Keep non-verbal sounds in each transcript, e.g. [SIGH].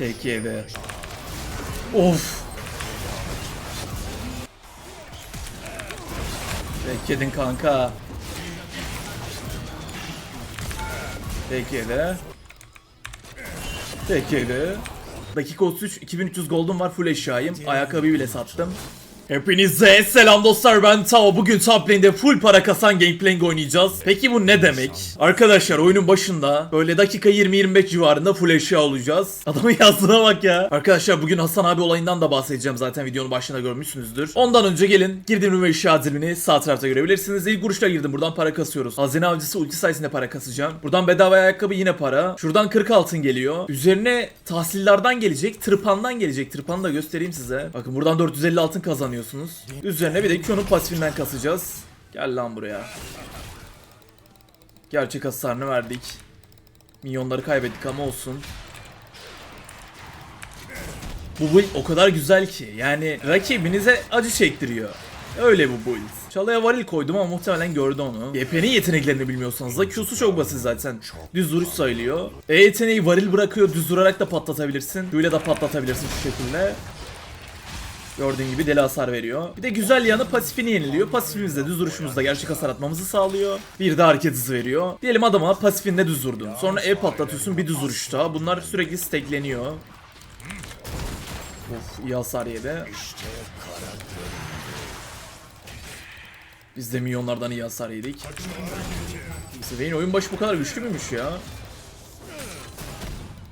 Yedi. Of. Tek yedin kanka. Tek yedi. Dakika 33 2300 gold'um var full eşyayım. Ayakkabı bile sattım. Hepinize selam dostlar ben Tao. Bugün top full para kasan Gangplank oynayacağız. Peki bu ne demek? Arkadaşlar oyunun başında böyle dakika 20-25 civarında full eşya olacağız. [LAUGHS] Adamın yazdığına bak ya. Arkadaşlar bugün Hasan abi olayından da bahsedeceğim zaten videonun başında görmüşsünüzdür. Ondan önce gelin girdiğim eşya dilimini sağ tarafta görebilirsiniz. İlk vuruşla girdim buradan para kasıyoruz. Hazine avcısı ulti sayesinde para kasacağım. Buradan bedava ayakkabı yine para. Şuradan 40 altın geliyor. Üzerine tahsillerden gelecek. Tırpandan gelecek. Tırpanı da göstereyim size. Bakın buradan 450 altın kazanıyorsunuz. Üzerine bir de Q'nun pasifinden kasacağız. Gel lan buraya. Gerçek hasarını verdik. Milyonları kaybettik ama olsun. Bu build o kadar güzel ki yani rakibinize acı çektiriyor. Öyle bu build. Çalıya varil koydum ama muhtemelen gördü onu. YP'nin yeteneklerini bilmiyorsanız da Q'su çok basit zaten. Düz vuruş sayılıyor. E yeteneği varil bırakıyor düz vurarak da patlatabilirsin. Q'yla da patlatabilirsin şu şekilde. Gördüğün gibi deli hasar veriyor. Bir de güzel yanı pasifini yeniliyor. Pasifimizde düz vuruşumuzda gerçek hasar atmamızı sağlıyor. Bir de hareket hızı veriyor. Diyelim adama pasifinde düz vurdun. Sonra E patlatıyorsun bir düz vuruşta. Bunlar sürekli stackleniyor. Of iyi hasar yedi. Biz de milyonlardan iyi hasar yedik. Vayne oyun başı bu kadar güçlü müymüş ya?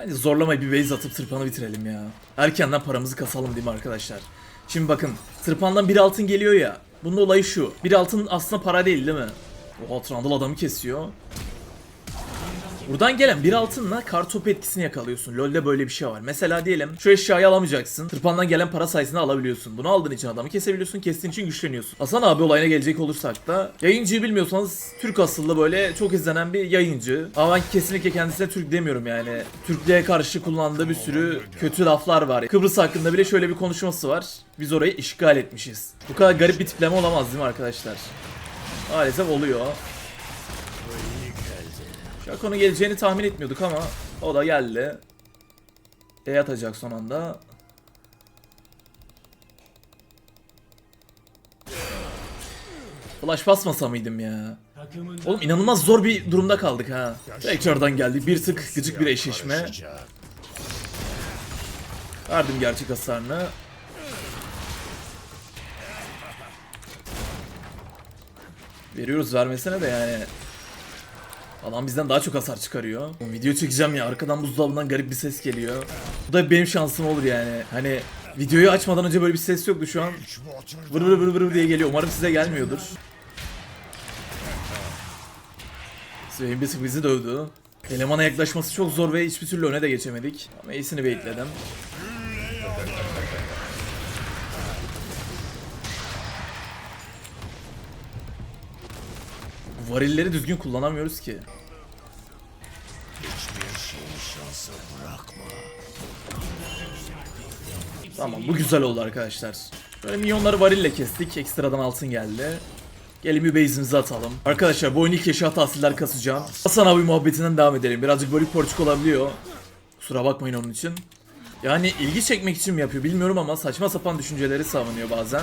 Hadi zorlamayı bir base atıp tırpanı bitirelim ya. Erkenden paramızı kasalım değil mi arkadaşlar? Şimdi bakın tırpandan bir altın geliyor ya. Bunun olayı şu. Bir altın aslında para değil değil mi? Oha Trundle adamı kesiyor. Buradan gelen bir altınla kartopu etkisini yakalıyorsun. LoL'de böyle bir şey var. Mesela diyelim şu eşyayı alamayacaksın. Tırpandan gelen para sayesinde alabiliyorsun. Bunu aldığın için adamı kesebiliyorsun. Kestiğin için güçleniyorsun. Hasan abi olayına gelecek olursak da yayıncıyı bilmiyorsanız Türk asıllı böyle çok izlenen bir yayıncı. Ama ben kesinlikle kendisine Türk demiyorum yani. Türklüğe karşı kullandığı bir sürü kötü laflar var. Kıbrıs hakkında bile şöyle bir konuşması var. Biz orayı işgal etmişiz. Bu kadar garip bir tipleme olamaz değil mi arkadaşlar? Maalesef oluyor. Şakon'un geleceğini tahmin etmiyorduk ama o da geldi. E atacak son anda. Flash basmasa mıydım ya? Oğlum inanılmaz zor bir durumda kaldık ha. Tekrardan geldi. Bir tık gıcık bir eşleşme. Verdim gerçek hasarını. Veriyoruz vermesine de yani. Adam bizden daha çok hasar çıkarıyor. Video çekeceğim ya arkadan buzdolabından garip bir ses geliyor. Bu da benim şansım olur yani. Hani videoyu açmadan önce böyle bir ses yoktu şu an. Vır vır vır vır diye geliyor. Umarım size gelmiyordur. Swain bir bizi dövdü. Elemana yaklaşması çok zor ve hiçbir türlü öne de geçemedik. Ama iyisini bekledim. Varilleri düzgün kullanamıyoruz ki. Tamam bu güzel oldu arkadaşlar. Böyle milyonları varille kestik. Ekstradan altın geldi. Gelin bir base'imizi atalım. Arkadaşlar bu oyun ilk eşya tahsiller kasacağım. Hasan abi muhabbetinden devam edelim. Birazcık böyle porçuk olabiliyor. Kusura bakmayın onun için. Yani ilgi çekmek için mi yapıyor bilmiyorum ama saçma sapan düşünceleri savunuyor bazen.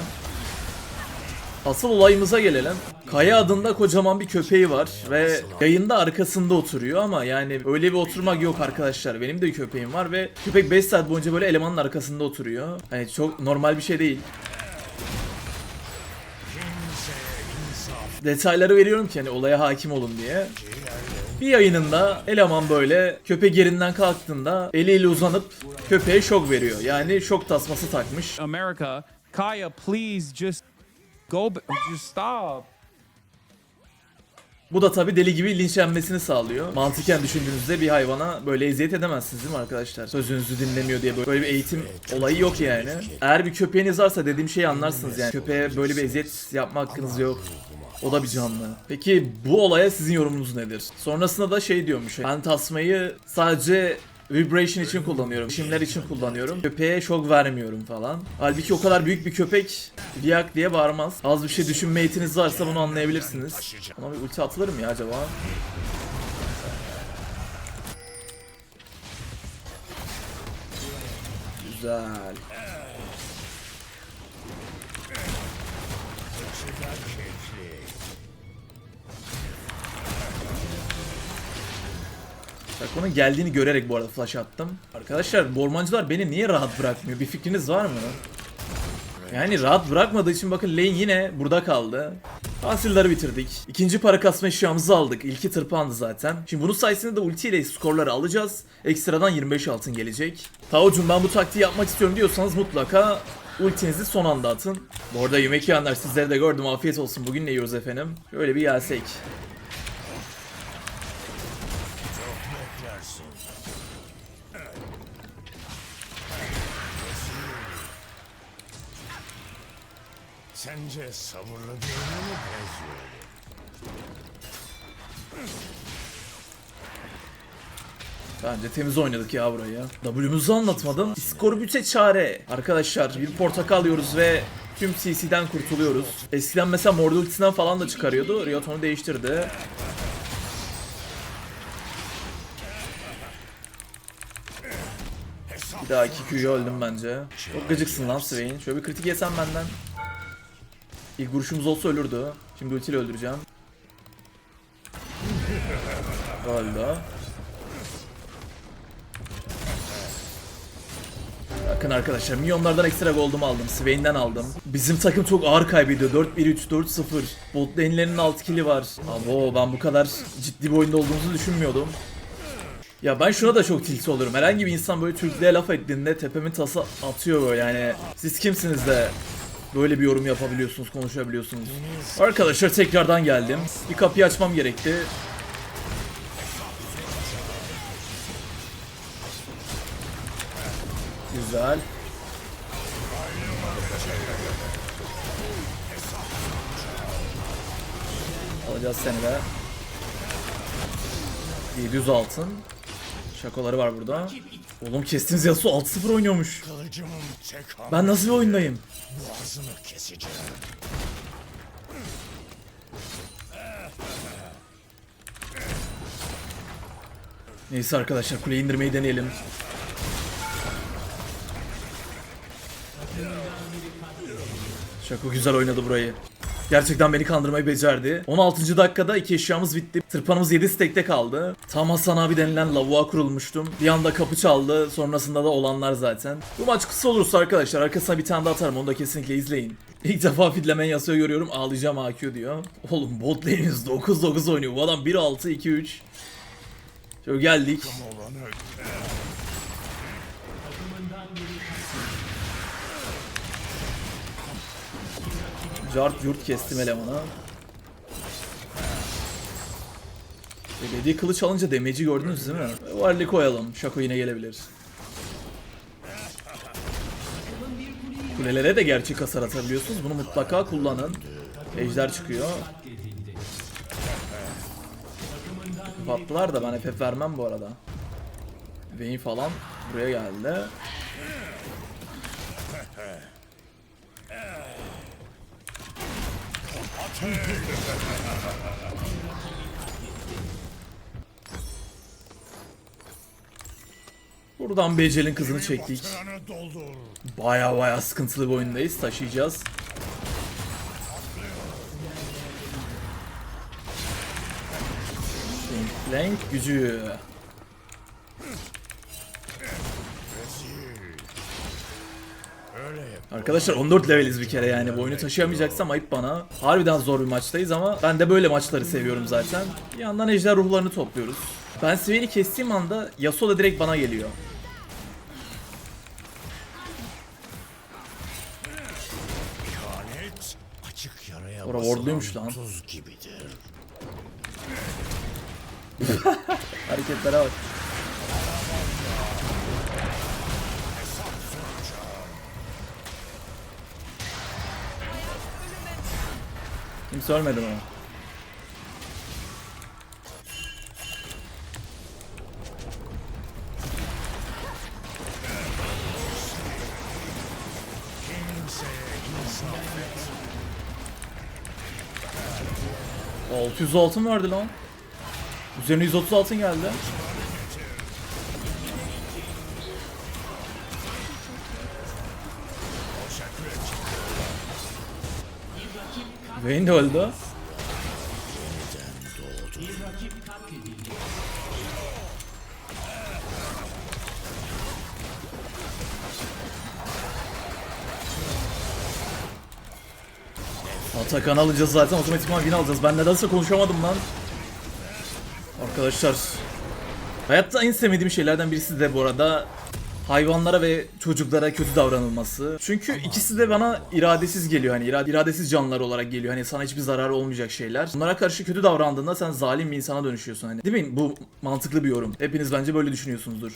Asıl olayımıza gelelim. Kaya adında kocaman bir köpeği var ve yayında arkasında oturuyor ama yani öyle bir oturmak yok arkadaşlar. Benim de köpeğim var ve köpek 5 saat boyunca böyle elemanın arkasında oturuyor. Hani çok normal bir şey değil. Detayları veriyorum ki hani olaya hakim olun diye. Bir yayınında eleman böyle köpek yerinden kalktığında eliyle uzanıp köpeğe şok veriyor. Yani şok tasması takmış. America, Kaya, please just go. Just stop. Bu da tabi deli gibi linçlenmesini sağlıyor. Mantıken düşündüğünüzde bir hayvana böyle eziyet edemezsiniz değil mi arkadaşlar? Sözünüzü dinlemiyor diye böyle bir eğitim olayı yok yani. Eğer bir köpeğiniz varsa dediğim şeyi anlarsınız yani. Köpeğe böyle bir eziyet yapma hakkınız yok. O da bir canlı. Peki bu olaya sizin yorumunuz nedir? Sonrasında da şey diyormuş. Ben tasmayı sadece Vibration için kullanıyorum. Şimler için kullanıyorum. Köpeğe şok vermiyorum falan. Halbuki o kadar büyük bir köpek Viyak diye bağırmaz. Az bir şey düşünme eğitiniz varsa bunu anlayabilirsiniz. Ona bir ulti atılır mı ya acaba? Güzel. Bak onun geldiğini görerek bu arada flash attım. Arkadaşlar bormancılar beni niye rahat bırakmıyor? Bir fikriniz var mı? Yani rahat bırakmadığı için bakın lane yine burada kaldı. Tahsilleri bitirdik. İkinci para kasma eşyamızı aldık. İlki tırpandı zaten. Şimdi bunun sayesinde de ultiyle skorları alacağız. Ekstradan 25 altın gelecek. Taocuğum ben bu taktiği yapmak istiyorum diyorsanız mutlaka ultinizi son anda atın. Bu arada yemek yiyenler sizleri de gördüm. Afiyet olsun. Bugün ne yiyoruz efendim? Şöyle bir gelsek. Sence sabırlı birine mi benziyor? Bence temiz oynadık ya burayı. W'muzu anlatmadım. Skorbüte çare. Arkadaşlar bir portakal yiyoruz ve tüm CC'den kurtuluyoruz. Eskiden mesela Mord ultisinden falan da çıkarıyordu. Riot onu değiştirdi. Bir daha iki Q'yu öldüm bence. Çok gıcıksın lan Swain. Şöyle bir kritik yesen benden. İlk vuruşumuz olsa ölürdü. Şimdi ultiyle öldüreceğim. Öldü. Bakın arkadaşlar milyonlardan ekstra goldumu aldım. Swain'den aldım. Bizim takım çok ağır kaybediyor. 4-1-3-4-0. Bot lane'lerinin 6 kill'i var. Abo ben bu kadar ciddi bir oyunda olduğumuzu düşünmüyordum. Ya ben şuna da çok tilt olurum. Herhangi bir insan böyle Türklüğe laf ettiğinde tepemin tası atıyor böyle yani. Siz kimsiniz de böyle bir yorum yapabiliyorsunuz, konuşabiliyorsunuz. Arkadaşlar tekrardan geldim. Bir kapıyı açmam gerekti. Güzel. Alacağız seni de. 700 altın. Şakoları var burada. Oğlum kestiğiniz Yasuo 6-0 oynuyormuş. Ben nasıl bir oyundayım? boğazını keseceğim. Neyse arkadaşlar kuleyi indirmeyi deneyelim. Şako güzel oynadı burayı. Gerçekten beni kandırmayı becerdi. 16. dakikada iki eşyamız bitti. Tırpanımız 7 stekte kaldı. Tam Hasan abi denilen lavuğa kurulmuştum. Bir anda kapı çaldı. Sonrasında da olanlar zaten. Bu maç kısa olursa arkadaşlar arkasına bir tane daha atarım. Onu da kesinlikle izleyin. [LAUGHS] İlk defa fidlemen Yasuo görüyorum. Ağlayacağım AQ diyor. Oğlum bot lane'iz 9-9 oynuyor. Bu adam 1-6-2-3. Şöyle geldik. Cart yurt kestim elemana. Belediye kılıç alınca demeci gördünüz değil mi? Varlık koyalım. Şako yine gelebilir. Kulelere de gerçek hasar atabiliyorsunuz. Bunu mutlaka kullanın. Ejder çıkıyor. Patlılar da ben FF vermem bu arada. Vayne falan buraya geldi. [LAUGHS] Buradan Becel'in kızını çektik. Baya baya sıkıntılı bir oyundayız. Taşıyacağız. Flank gücü. Arkadaşlar 14 leveliz bir kere yani bu oyunu taşıyamayacaksam ayıp bana. Harbiden zor bir maçtayız ama ben de böyle maçları seviyorum zaten. Bir yandan ejder ruhlarını topluyoruz. Ben Swain'i kestiğim anda Yasuo da direkt bana geliyor. Ora wardluymuş lan. [LAUGHS] Hareketlere bak. Kimse ölmedi insaf et. 600 altın verdi lan. Üzerine 130 altın geldi. Vayne de. Atakan alacağız zaten otomatikman win alacağız. Ben nedense konuşamadım lan. Arkadaşlar. Hayatta en sevmediğim şeylerden birisi de bu arada hayvanlara ve çocuklara kötü davranılması. Çünkü ikisi de bana iradesiz geliyor hani irade- iradesiz canlılar olarak geliyor. Hani sana hiçbir zararı olmayacak şeyler. Bunlara karşı kötü davrandığında sen zalim bir insana dönüşüyorsun hani. Değil mi? Bu mantıklı bir yorum. Hepiniz bence böyle düşünüyorsunuzdur.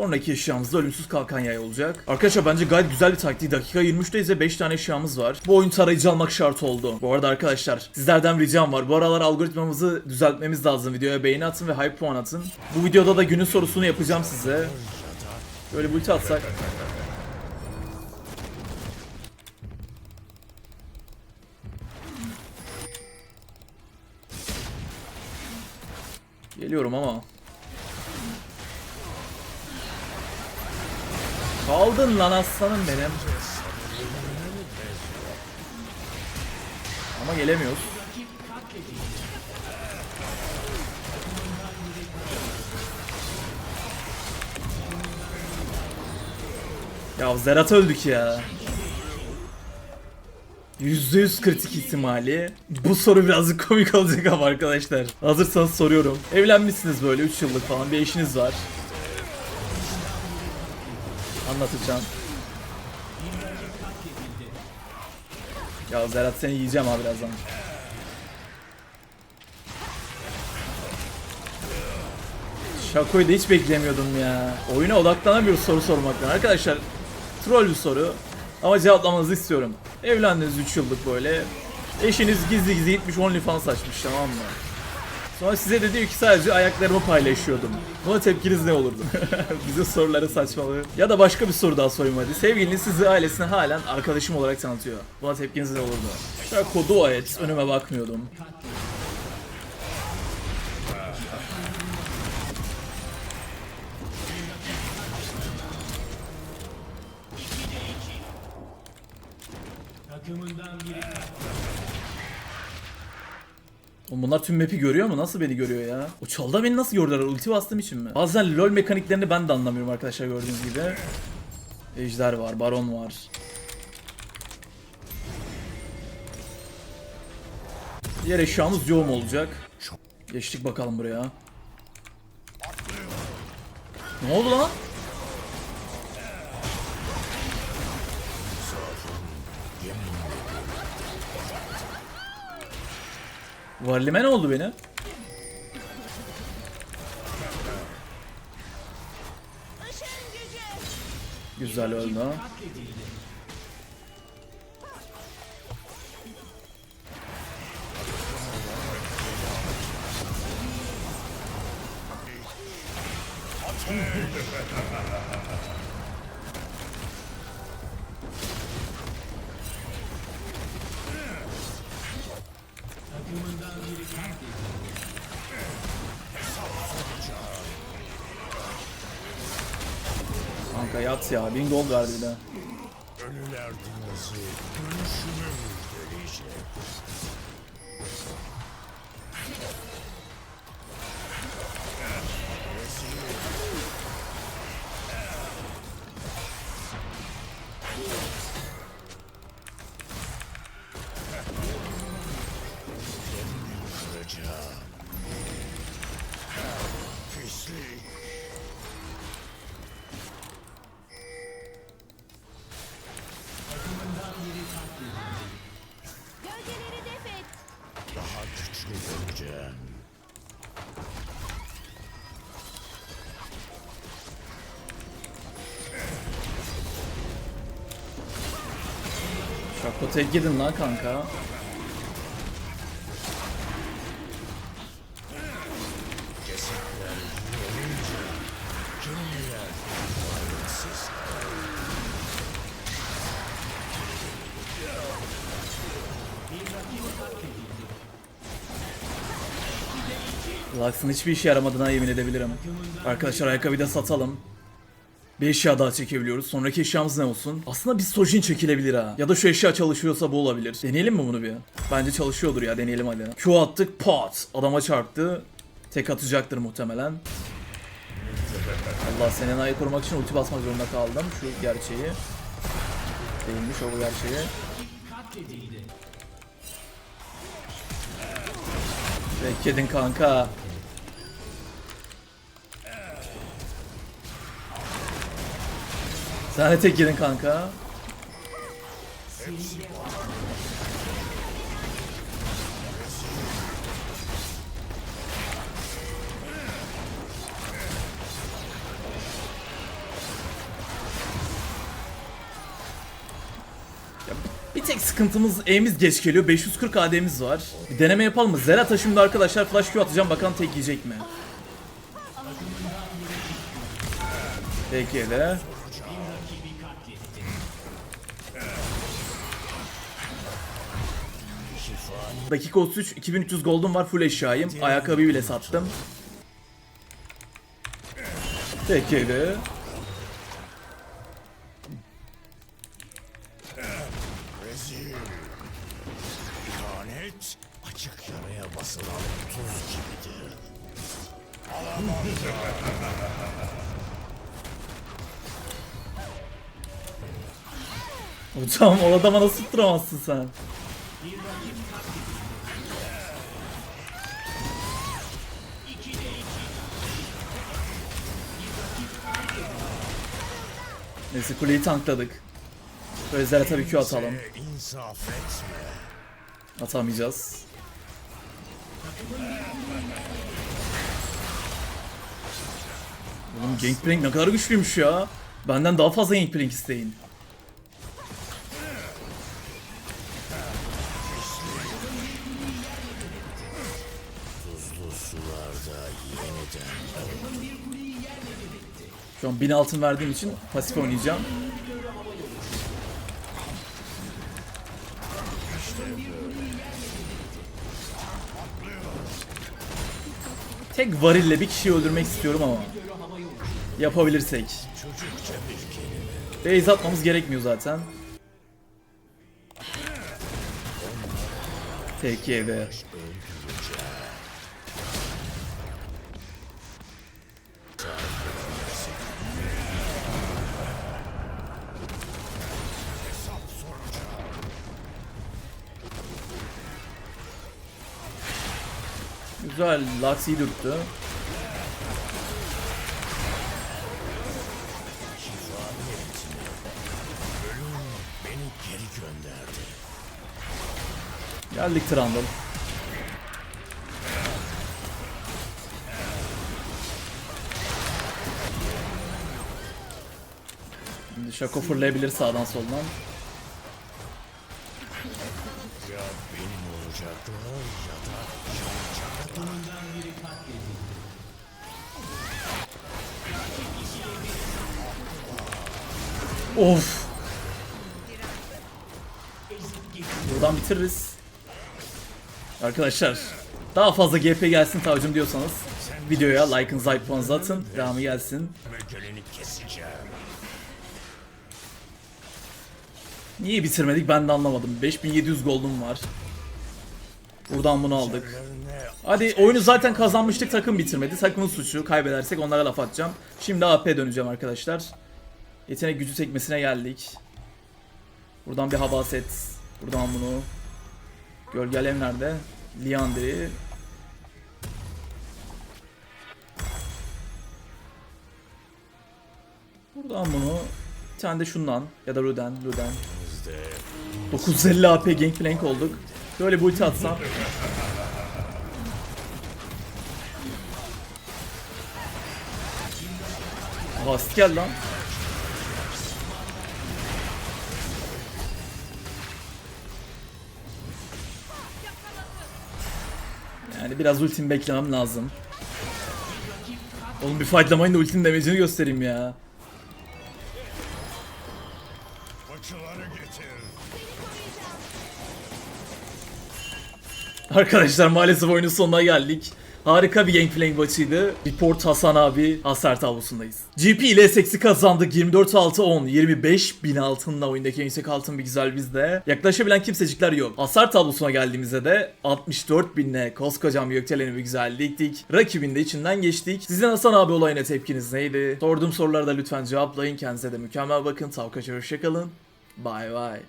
Sonraki eşyamız da ölümsüz kalkan yay olacak. Arkadaşlar bence gayet güzel bir taktik. Dakika 23'teyiz ve 5 tane eşyamız var. Bu oyun tarayıcı almak şart oldu. Bu arada arkadaşlar sizlerden ricam var. Bu aralar algoritmamızı düzeltmemiz lazım. Videoya beğeni atın ve hype puan atın. Bu videoda da günün sorusunu yapacağım size. Böyle bir ulti atsak. Geliyorum ama. Kaldın lan aslanım benim. Ama gelemiyoruz. Ya Zerat öldük ya. %100 kritik ihtimali. Bu soru birazcık komik olacak ama arkadaşlar. Hazırsanız soruyorum. Evlenmişsiniz böyle 3 yıllık falan bir eşiniz var. Anlatacağım. Ya Zerat seni yiyeceğim abi birazdan. Şakoyu da hiç beklemiyordum ya. Oyuna odaklanamıyoruz soru sormaktan. Arkadaşlar troll bir soru. Ama cevaplamanızı istiyorum. Evlendiniz 3 yıllık böyle. Eşiniz gizli gizli gitmiş OnlyFans açmış tamam mı? Sonra size de diyor ki sadece ayaklarımı paylaşıyordum. Buna tepkiniz ne olurdu? [LAUGHS] Bize soruları saçmalığı. Ya da başka bir soru daha sorayım hadi. Sevgiliniz sizi ailesine halen arkadaşım olarak tanıtıyor. Buna tepkiniz ne olurdu? Şöyle kodu et. Önüme bakmıyordum. Oğlum bunlar tüm map'i görüyor mu? Nasıl beni görüyor ya? O çalda beni nasıl gördüler? Ulti bastığım için mi? Bazen LoL mekaniklerini ben de anlamıyorum arkadaşlar gördüğünüz gibi. Ejder var, Baron var. Diğer eşyamız yoğum olacak. Geçtik bakalım buraya. Ne oldu lan? Varlime ne oldu beni? Güzel öldü. Kanka yat ya. 1000 gold verdi bir de. Ölüler dönüşümü müjdeleyecek. Kıracağım. Pislik. Tek gidin lan kanka. Lux'ın hiçbir işe yaramadığına yemin edebilirim. Arkadaşlar ayakkabıyı da satalım. Bir eşya daha çekebiliyoruz. Sonraki eşyamız ne olsun? Aslında bir sojin çekilebilir ha. Ya da şu eşya çalışıyorsa bu olabilir. Deneyelim mi bunu bir? Bence çalışıyordur ya deneyelim hadi. Q attık pat. Adama çarptı. Tek atacaktır muhtemelen. Allah Selena'yı korumak için ulti basmak zorunda kaldım. Şu gerçeği. Değilmiş o bu gerçeği. Bekledin kanka. Sen de tek yedin kanka. Bir tek sıkıntımız E'miz geç geliyor. 540 AD'miz var. Bir deneme yapalım mı? Zerata şimdi arkadaşlar flash Q atacağım. Bakalım tek yiyecek mi? Peki de. Dakika 33 2300 gold'um var full eşyayım. Ayakkabı bile sattım. İhanet açık yaraya basılan tuz gibidir. Hocam o adama nasıl tutturamazsın sen? Neyse kuleyi tankladık. Gözlere tabii Q atalım. Atamayacağız. Oğlum Gangplank ne kadar güçlüymüş ya. Benden daha fazla Gangplank isteyin. Şu an 1000 altın verdiğim için pasif oynayacağım. Tek varille bir kişiyi öldürmek istiyorum ama. Yapabilirsek. Base atmamız gerekmiyor zaten. Peki eve. Güzel. Lux iyi dürttü. Geldik Trundle. Şimdi Shaco fırlayabilir sağdan soldan. Ya benim olacaklar ya da Of. Buradan bitiririz. Arkadaşlar daha fazla GP gelsin tavcım diyorsanız videoya like'ınızı hype'ınızı atın. Devamı gelsin. Niye bitirmedik ben de anlamadım. 5700 gold'um var. Buradan bunu aldık. Hadi oyunu zaten kazanmıştık takım bitirmedi. Takımın suçu. Kaybedersek onlara laf atacağım. Şimdi AP döneceğim arkadaşlar. Yetenek gücü sekmesine geldik. Buradan bir habaset. Buradan bunu. Gölgelev nerede? Liandri. Buradan bunu. Bir tane de şundan. Ya da Ruden. Ruden. bizde 950 AP Gangplank olduk. Böyle bir ulti atsam. Aha geldi lan. Yani biraz ultim beklemem lazım. Oğlum bir fightlamayın da ultinin damage'ini göstereyim ya. Arkadaşlar maalesef oyunun sonuna geldik. Harika bir gameplay maçıydı. Report Hasan abi Hasar tablosundayız. GP ile seksi kazandık 24-6-10 25 bin altınla oyundaki en yüksek altın bir güzel bizde. Yaklaşabilen kimsecikler yok. Hasar tablosuna geldiğimizde de 64 binle koskocaman bir gökdeleni bir güzel diktik. Rakibin de içinden geçtik. Sizin Hasan abi olayına tepkiniz neydi? Sorduğum soruları da lütfen cevaplayın. Kendinize de mükemmel bakın. Tavkaça hoşçakalın. Bye bye.